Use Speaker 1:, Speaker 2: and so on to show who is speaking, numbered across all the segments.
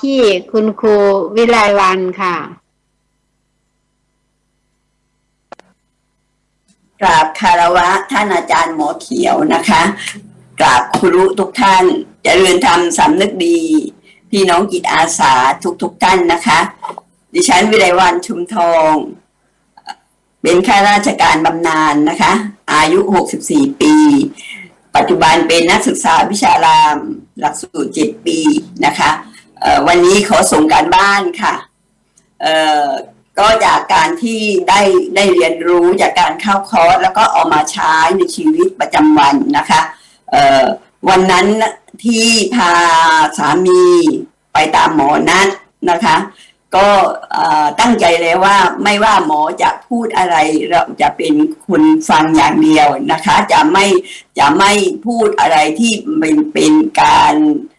Speaker 1: ที่คุณครูวิไลวันค่ะ
Speaker 2: กราบคารวะท่านอาจารย์หมอเขียวนะคะกราบครูทุกท่านจะเริญธรรมสำนึกดี พี่น้องจิตอาสาทุกๆท่านนะคะ ดิฉันวิไลวันชุมทอง เป็นข้าราชการบำนาญนะคะ อายุ 64 ปี ปัจจุบันเป็นนักศึกษาวิชาราม หลักสูตร 7 ปีนะคะ วันนี้ขอส่งการบ้านค่ะเอ่อก็จากการที่ได้ได้เรียนรู้จากการเข้าคอร์สแล้วก็เอามาใช้ในชีวิตประจำวันนะคะเอ่อวันนั้นที่พาสามีไปตามหมอนัดนะคะ ก็เอ่อตั้งใจแล้วว่าไม่ว่าหมอจะพูดอะไรเราจะเป็นคนฟังอย่างเดียวนะคะ จะไม่จะไม่พูดอะไรที่เป็นเป็นการเ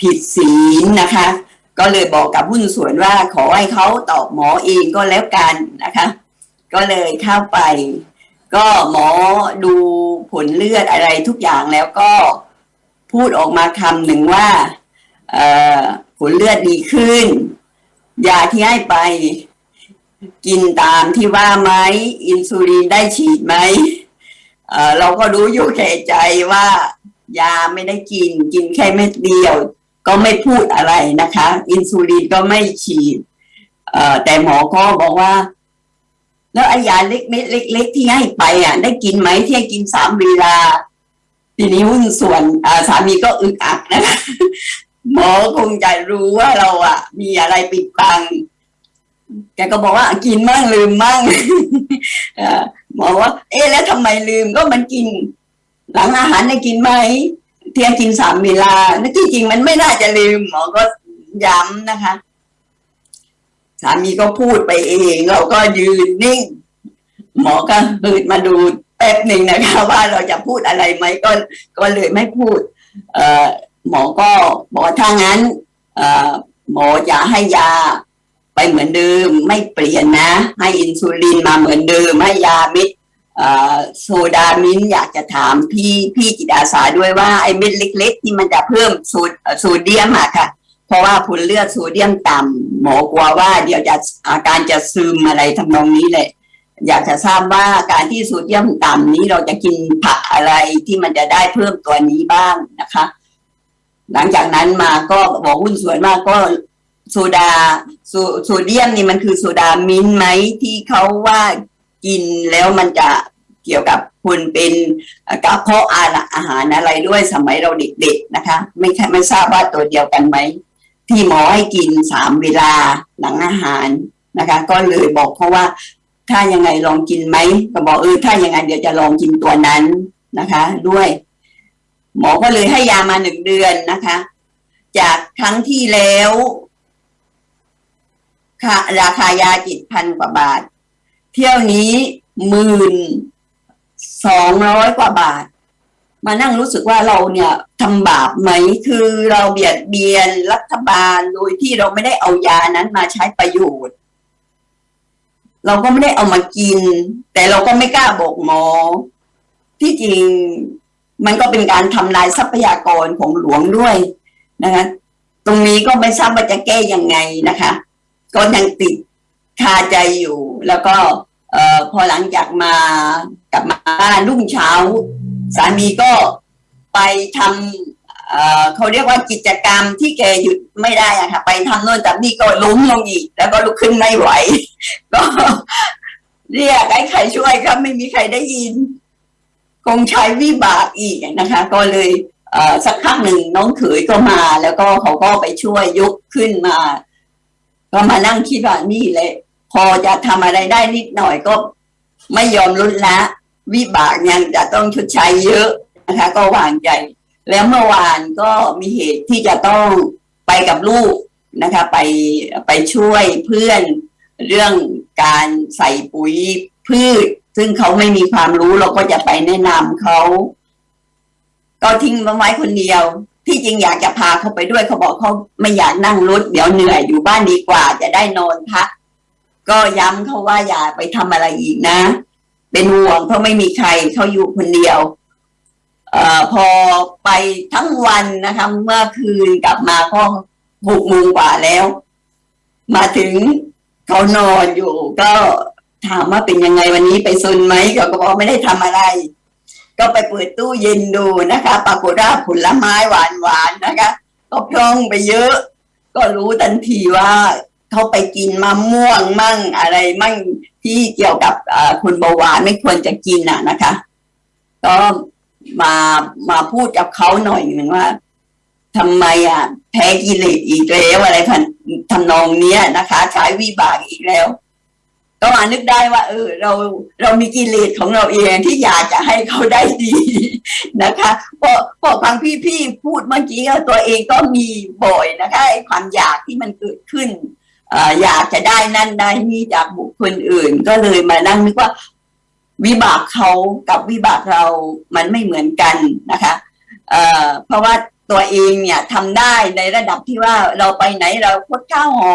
Speaker 2: ผิดศีลนะคะ ก็เลยบอกกับหุ้นส่วนว่าขอให้เขาตอบหมอเองก็แล้วกันนะคะ ก็เลยเข้าไป ก็หมอดูผลเลือดอะไรทุกอย่างแล้วก็พูดออกมาคำหนึ่งว่าผลเลือดดีขึ้นยาที่ให้ไปกินตามที่ว่าไหมอินซูลินได้ฉีดไหมเเราก็รู้อยู่แก่ใจว่า ยาไม่ได้กิน กินแค่เม็ดเดียว ก็ไม่พูดอะไรนะคะ อินซูลินก็ไม่ฉีดแต่หมอก็บอกว่า แล้วไอยาเล็กเม็ดเล็ก ๆ ที่ให้ไปอะ ได้กินไหมที่ให้กินสามเวลา ทีนี้หุ้นส่วนสามีก็อึกอักนะคะหมอคงจะรู้ว่าเราอะ มีอะไรปิดบังแกก็บอกว่ากินมั่งลืมมั่งหมอว่า เอ๊ะแล้วทำไมลืมก็มันกิน หลังอาหารได้กินไหมเที่ยงกินสามเวลาที่จริงมันไม่น่าจะลืมหมอก็ย้ำนะคะสามีก็พูดไปเอง เราก็ยืนนิ่ง หมอก็หืดมาดูแป๊บหนึ่งนะคะ ว่าเราจะพูดอะไรไหมก็ก็เลยไม่พูด เออหมอก็บอกถ้างั้น เออหมอจะให้ยาไปเหมือนเดิม ไม่เปลี่ยนนะ ให้อินซูลินมาเหมือนเดิมให้ยาเม็ด โซดามินอยากจะถามพี่พี่จิตอาสาด้วยว่าไอ้เม็ดเล็ก ๆ ที่มันจะเพิ่มโซเอ่อโซเดียมอะค่ะ เพราะว่าผลเลือดโซเดียมต่ำหมอกลัวว่าเดี๋ยวจะอาการจะซึมอะไรทำนองนี้เลยอยากจะทราบว่าการที่โซเดียมต่ำนี้เราจะกินผักอะไรที่มันจะได้เพิ่มตัวนี้บ้างนะคะ หลังจากนั้นมาก็บอกหุ้นส่วนว่ากก็โซดาโซโซเดียมนี่มันคือโซดามินไหมที่เขาว่า กินแล้วมันจะเกี่ยวกับคนเป็นกระเพาะอาอาหารอะไรด้วยสมัยเราเด็กๆนะคะ ไม่ใช่ไม่ทราบว่าตัวเดียวกันไหมที่หมอให้กินสามเวลาหลังอาหารนะคะ ก็เลยบอกเขาะว่าถ้ายังไงลองกินไหมก็บอกเออถ้ายังไงเดี๋ยวจะลองกินตัวนั้นนะคะ ด้วย หมอก็เลยให้ยามาหนึ่งเดือนนะคะ จากครั้งที่แล้วราคายาจิตพันกว่าบาท เที่ยวนี้หมื่นสองร้อยกว่าบาท มานั่งรู้สึกว่าเราเนี่ยทำบาปไหมคือเราเบียดเบียนรัฐบาลโดยที่เราไม่ได้เอายานั้นมาใช้ประโยชน์ เราก็ไม่ได้เอามากิน แต่เราก็ไม่กล้าบอกหมอ ที่จริงมันก็เป็นการทำลายทรัพยากรของหลวงด้วยนะคะตรงนี้ก็ไม่ทราบว่าจะแก้ยังไงนะคะ ก็ยังติด คาใจอยู่ แล้วก็เออพอหลังจากมากลับมาบ้านรุ่งเช้า สามีก็ไปทำเออเขาเรียกว่ากิจกรรมที่แกหยุดไม่ได้อะค่ะ ไปทำโน่นทำนี่ก็ล้มลงอีก แล้วก็ลุกขึ้นไม่ไหว ก็เรียกให้ใครช่วยครับไม่มีใครได้ยิน คงใช้วิบากอีกนะคะ ก็เลยเสักพักหนึ่งน้องเขยก็มา แล้วก็เขาก็ไปช่วยยกขึ้นมา ก็มานั่งคิดว่านี่แหละพอจะทำอะไรได้นิดหน่อยก็ไม่ยอมลดละ วิบากยังจะต้องชดใช้เยอะนะคะ ก็วางใจ แล้วเมื่อวานก็มีเหตุที่จะต้องไปกับลูกนะคะ ไปไปช่วยเพื่อนเรื่องการใส่ปุ๋ยพืช ซึ่งเขาไม่มีความรู้เราก็จะไปแนะนำเขา ก็ทิ้งมาไว้คนเดียว ที่จริงอยากจะพาเขาไปด้วยเขาบอกเขาไม่อยากนั่งรถเดี๋ยวเหนื่อยอยู่บ้านดีกว่า จะได้นอนพักก็ย้ำเขาว่าอย่าไปทำอะไรอีกนะ เป็นห่วงเพราะไม่มีใครเขาอยู่คนเดียวเอ่อพอไปทั้งวันนะคะเมื่อคืนกลับมาก็หกโมงกว่าแล้ว มาถึงเขานอนอยู่ ก็ถามว่าเป็นยังไงวันนี้ไปซนไหมเขาก็บอกไม่ได้ทำอะไร ก็ไปเปิดตู้เย็นดูนะคะ ปรากฏว่าผลไม้หวานๆนะคะ ก็พร่องไปเยอะ ก็รู้ทันทีว่าเขาไปกินมะม่วงมั่งอะไรมั่งที่เกี่ยวกับอ่อคนเบาหวานไม่ควรจะกินน่ะนะคะ ก็มามาพูดกับเขาหน่อยหนึ่งว่าทำไมอะ แพ้กิเลสอีกแล้วอะไรพันทำนองเนี้ยนะคะ ใช้วิบากอีกแล้ว ก็มานึกได้ว่า เออเราเรามีกิเลสของเราเองที่อยากจะให้เขาได้ดีนะคะพอพอฟังพี่ๆพูดเมื่อกี้ก็ตัวเองก็มีบ่อยนะคะไอ้ความอยากที่มันเกิดขึ้นออยากจะได้นั่นได้นี่จากบุคคลอื่น ก็เลยมานั่งนึกว่า วิบากเขากับวิบากเรามันไม่เหมือนกันนะคะเอ่อเพราะว่าตัวเองเนี่ยทำได้ในระดับที่ว่าเราไปไหนเราพดข้าวห่อ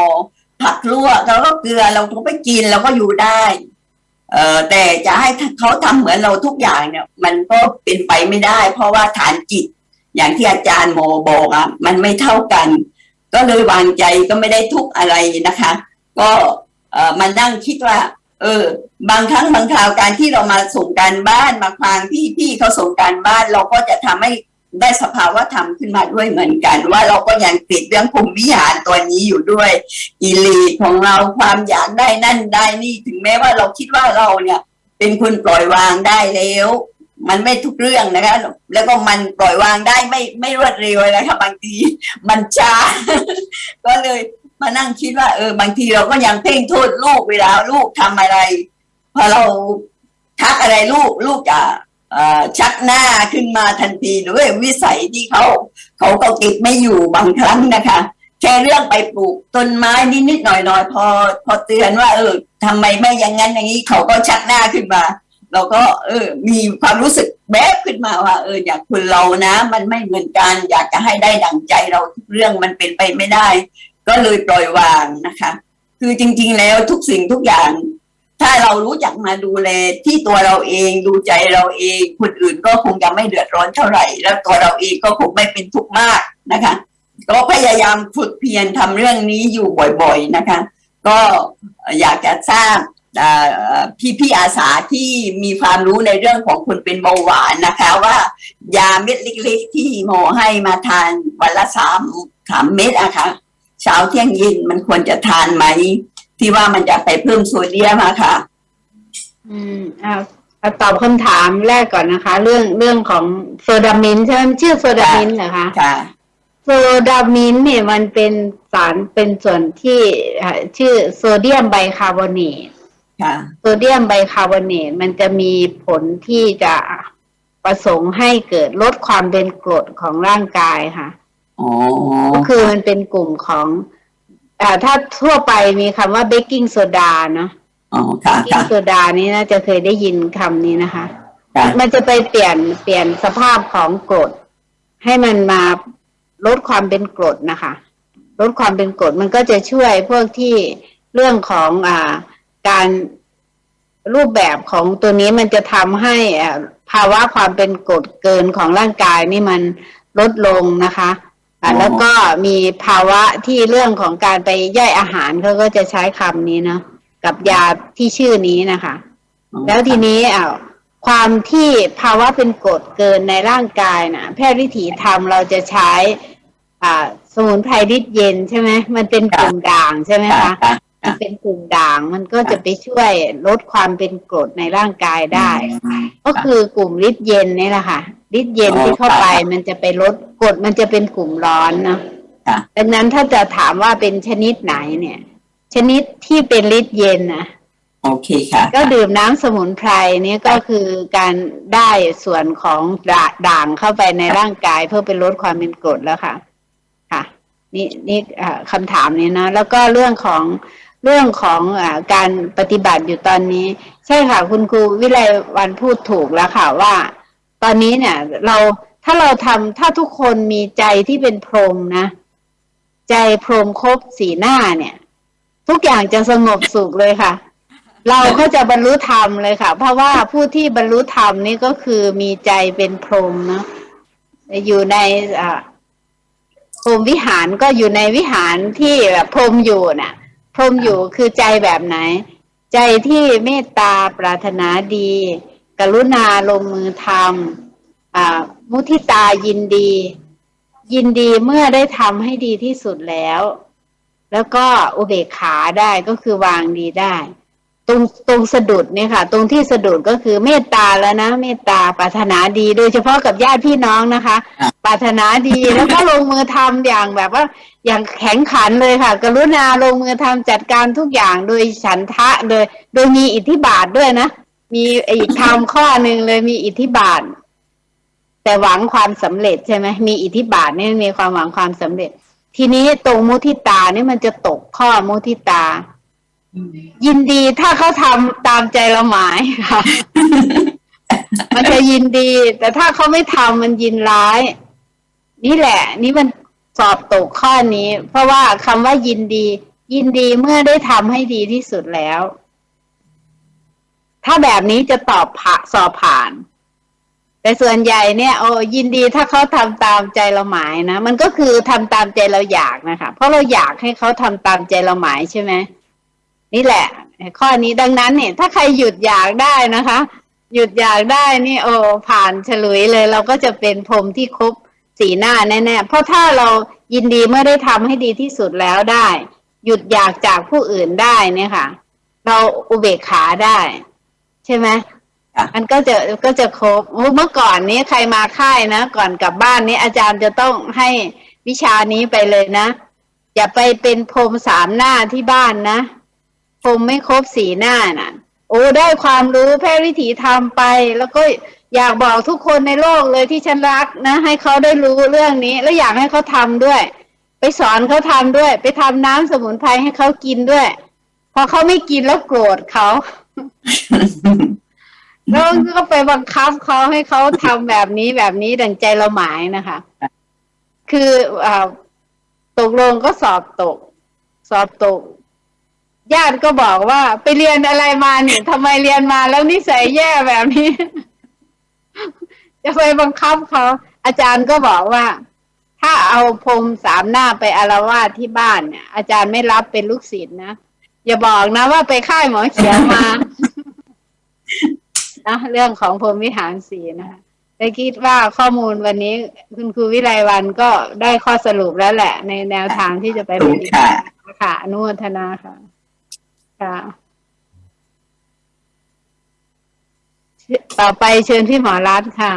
Speaker 2: ผักลวกเราก็เกลือเราก็ไปกินเราก็อยู่ได้ เออแต่จะให้เขาทำเหมือนเราทุกอย่างเนี่ย มันก็เป็นไปไม่ได้ เพราะว่าฐานจิต อย่างที่อาจารย์โมบอกอะมันไม่เท่ากัน ก็เลยวางใจก็ไม่ได้ทุกอะไรนะคะ ก็เออมานั่งคิดว่า เออ บางครั้งบางคราวการที่เรามาส่งการบ้านมาฟังพี่พี่เขาส่งการบ้าน เราก็จะทำให้ ได้สภาวะธรรมขึ้นมาด้วยเหมือนกัน ว่าเราก็ยังติดเรื่องภูมิวิหารตัวนี้อยู่ด้วยกิเลสของเราความอยากได้นั่นได้นี่ถึงแม้ว่าเราคิดว่าเราเนี่ย เป็นคนปล่อยวางได้แล้ว มันไม่ทุกเรื่องนะคะ แล้วก็มันปล่อยวางได้ไม่ไม่รวดเร็วเลยค่ะบางทีมันช้าก็เลยมานั่งคิดว่าเออบางทีเราก็ยังเพ่งโทษลูกเวลาลูกทำอะไรพอเราทักอะไรลูกลูกจะ ชักหน้าขึ้นมาทันทีด้วยวิสัยที่เขาเขาก็เก็บไม่อยู่บางครั้งนะคะ แค่เรื่องไปปลูกต้นไม้นิดๆหน่อยๆพอ พอเตือนว่า เออทำไมไม่อย่างนั้นอย่างนี้เขาก็ชักหน้าขึ้นมาเราก็เออมีความรู้สึกแบบขึ้นมาว่า เอออยากคุณเรานะ มันไม่เหมือนกัน อยากจะให้ได้ดั่งใจเราทุกเรื่องมันเป็นไปไม่ได้ ก็เลยปล่อยวางนะคะ คือจริง ๆ แล้วทุกสิ่งทุกอย่าง ถ้าเรารู้จักมาดูแลที่ตัวเราเองดูใจเราเอง คนอื่นก็คงจะไม่เดือดร้อนเท่าไหร่ แล้วตัวเราเองก็คงไม่เป็นทุกข์มากนะคะก็พยายามฝึกเพียรทำเรื่องนี้อยู่บ่อยๆนะคะ ก็อยากจะทราบพี่พี่ๆอาสาที่มีความรู้ในเรื่องของคนเป็นเบาหวานนะคะ ว่ายาเม็ดเล็กๆ ที่โมให้มาทานวันละสามสามเม็ดอะค่ะเช้าเที่ยงเย็นมันควรจะทานไหม ที่ว่ามันจะไปเพิ่มโซเดียมอะค่ะ
Speaker 1: อืมเอาเอาตอบคำถามแรกก่อนนะคะ เรื่องเรื่องของโซดามินใช่ไหมมันชื่อโซดามินเหรอคะ
Speaker 2: ค่ะ
Speaker 1: โซดามินเนี่ยมันเป็นสารเป็นส่วนที่เอ่อชื่อโซเดียมไบคาร์บอเนต
Speaker 2: ค่ะ
Speaker 1: โซเดียมไบคาร์บอเนตมันจะมีผลที่จะประสงค์ให้เกิดลดความเป็นกรดของร่างกายค่ะ
Speaker 2: อ๋อ
Speaker 1: ก็คือมันเป็นกลุ่มของ อ่าถ้าทั่วไปมีคำว่าเบกกิ้งโซดาเนาะ
Speaker 2: อ๋อค่ะ
Speaker 1: เบกกิ้
Speaker 2: ค่ะ
Speaker 1: งโซดานี่น่าจะเคยได้ยินคำนี้นะคะ
Speaker 2: ค่ะ
Speaker 1: มันจะไปเปลี่ยนเปลี่ยนสภาพของกรด ให้มันมาลดความเป็นกรดนะคะ ลดความเป็นกรดมันก็จะช่วยพวกที่เรื่องของอ่าการรูปแบบของตัวนี้มันจะทำให้อ่าภาวะความเป็นกรดเกินของร่างกายนี่มันลดลงนะคะ อ่า
Speaker 2: อ๋อ
Speaker 1: แล้วก็มีภาวะที่เรื่องของการไปย่อยอาหารเขาก็จะใช้คำนี้เนาะกับยาที่ชื่อนี้นะคะ แล้วทีนี้อ่าความที่ภาวะเป็นกรดเกินในร่างกายนะแพทย์วิถีธรรมเราจะใช้ อ่า สมุนไพรฤทธิ์เย็นใช่ไหมมันเป็นกลุ่มด่างใช่ไหม
Speaker 2: ค่ะ
Speaker 1: คะ
Speaker 2: ค่ะ
Speaker 1: มันเป็นกลุ่มด่างมันก็จะไปช่วยลดความเป็นกรดในร่างกายได้ ก็คือกลุ่มฤทธิ์เย็นนี่แหละค่ะ ฤทธิ์เย็น
Speaker 2: อ๋อ
Speaker 1: ที่เข้า
Speaker 2: ค่ะ
Speaker 1: ไปมันจะไปลดกรดมันจะเป็นกลุ่มร้อนเนาะ
Speaker 2: ค่ะ
Speaker 1: ดังนั้นถ้าจะถามว่าเป็นชนิดไหนเนี่ย ชนิดที่เป็นฤทธิ์เย็นนะ
Speaker 2: โอเคค่ะ
Speaker 1: ก็ดื่มน้ำสมุนไพรนี่ก็คือการได้ส่วนของด่าด่างเข้าไปในร่างกายเพื่อไปลดความเป็นกรดแล้วค่ะ ค่ะ นี่นี่เอ่อคำถามนี้นะแล้วก็เรื่องของเรื่องของอาการปฏิบัติอยู่ตอนนี้ ใช่ค่ะ คุณครูวิไลวันพูดถูกแล้วค่ะว่า ตอนนี้เนี่ย เราถ้าเราทำถ้าทุกคนมีใจที่เป็นพรหมนะ ใจพรหมครบสีหน้าเนี่ย ทุกอย่างจะสงบสุขเลยค่ะ เราก็จะบรรลุธรรมเลยค่ะ เพราะว่าผู้ที่บรรลุธรรมนี่ก็คือมีใจเป็นพรหมเนอะอยู่ในอ่ารหมวิหารก็อยู่ในวิหารที่แบบพรหมอยู่น่ะ พรหมอยู่คือใจแบบไหน ใจที่เมตตาปรารถนาดี กรุณาลงมือทำอ่ามุทิตายินดี ยินดีเมื่อได้ทำให้ดีที่สุดแล้ว แล้วก็อุเบกขาได้ก็คือวางดีได้ ตรงตรงสะดุดเนี่ยค่ะ ตรงที่สะดุดก็คือเมตตาแล้วนะ เมตตาปรารถนาดี โดยเฉพาะกับญาติพี่น้องนะคะ ปรารถนาดีแล้วก็ลงมือทำอย่างแบบว่า อย่างแข็งขันเลยค่ะ กรุณาลงมือทำจัดการทุกอย่างโดยฉันทะโดย โดยมีอิทธิบาทด้วยนะ มีอีกธรรมข้อหนึ่งเลยมีอิทธิบาท แต่หวังความสำเร็จใช่ไหมมีอิทธิบาทนี่มีความหวังความสำเร็จ ทีนี้ตรงมุทิตานี่มันจะตกข้อมุทิตา ยินดีถ้าเขาทำตามใจเราหมายค่ะ มันจะยินดี แต่ถ้าเขาไม่ทำมันยินร้าย นี่แหละ นี่มันสอบตกข้อนี้ เพราะว่าคำว่ายินดี ยินดีเมื่อได้ทำให้ดีที่สุดแล้ว ถ้าแบบนี้จะตอบผ่าสอบผ่าน แต่ส่วนใหญ่เนี่ยโอ้ยินดีถ้าเขาทำตามใจเราหมายนะ มันก็คือทำตามใจเราอยากนะคะ เพราะเราอยากให้เขาทำตามใจเราหมายใช่ไหมนี่แหละ ข้อนี้ดังนั้นเนี่ย ถ้าใครหยุดอยากได้นะคะ หยุดอยากได้นี่โอ้ผ่านฉลุยเลย เราก็จะเป็นพรมที่ครบสีหน้าแน่ๆเพราะถ้าเรายินดีเมื่อได้ทำให้ดีที่สุดแล้วได้ หยุดอยากจากผู้อื่นได้เนี่ยค่ะ เราอุเบกขาได้ ใช่ไหม
Speaker 2: ค่ะ
Speaker 1: มันก็จะก็จะครบโอ้เมื่อก่อนนี้ใครมาค่ายนะก่อนกลับบ้านนี้อาจารย์จะต้องให้วิชานี้ไปเลยนะ อย่าไปเป็นพรหมสามหน้าที่บ้านนะพรหมไม่ครบสีหน้าน่ะ โอ้ได้ความรู้แพร่วิถีทำไป แล้วก็อยากบอกทุกคนในโลกเลยที่ฉันรักนะ ให้เขาได้รู้เรื่องนี้ แล้วอยากให้เขาทำด้วย ไปสอนเขาทำด้วย ไปทำน้ำสมุนไพรให้เขากินด้วย พอเขาไม่กินแล้วโกรธเขา แล้วก็ไปบังคับเขาให้เขาทำแบบนี้แบบนี้ดังใจเราหมายนะคะ คืออ่าตกลงก็สอบตก สอบตก ญาติก็บอกว่า ไปเรียนอะไรมาเนี่ยทำไมเรียนมาแล้วนิสัยแย่แบบนี้ จะไปบังคับเขาอาจารย์ก็บอกว่า ถ้าเอาพรมสามหน้าไปอารวาสที่บ้านเนี่ย อาจารย์ไม่รับเป็นลูกศิษย์นะ อย่าบอกนะว่าไปค่ายหมอเขียวมานะเรื่องของพรหมวิหารสีนะคะแต่คิดว่าข้อมูลวันนี้คุณครูวิไลวันก็ได้ข้อสรุปแล้วแหละ ในแนวทางที่จะไปป
Speaker 2: ถูก
Speaker 1: ฏิบั
Speaker 2: ค่ะ
Speaker 1: ติค่ะอนุโมทนาค่ะ ค่ะ ต่อไปเชิญพี่หมอรัตน์ค่ะ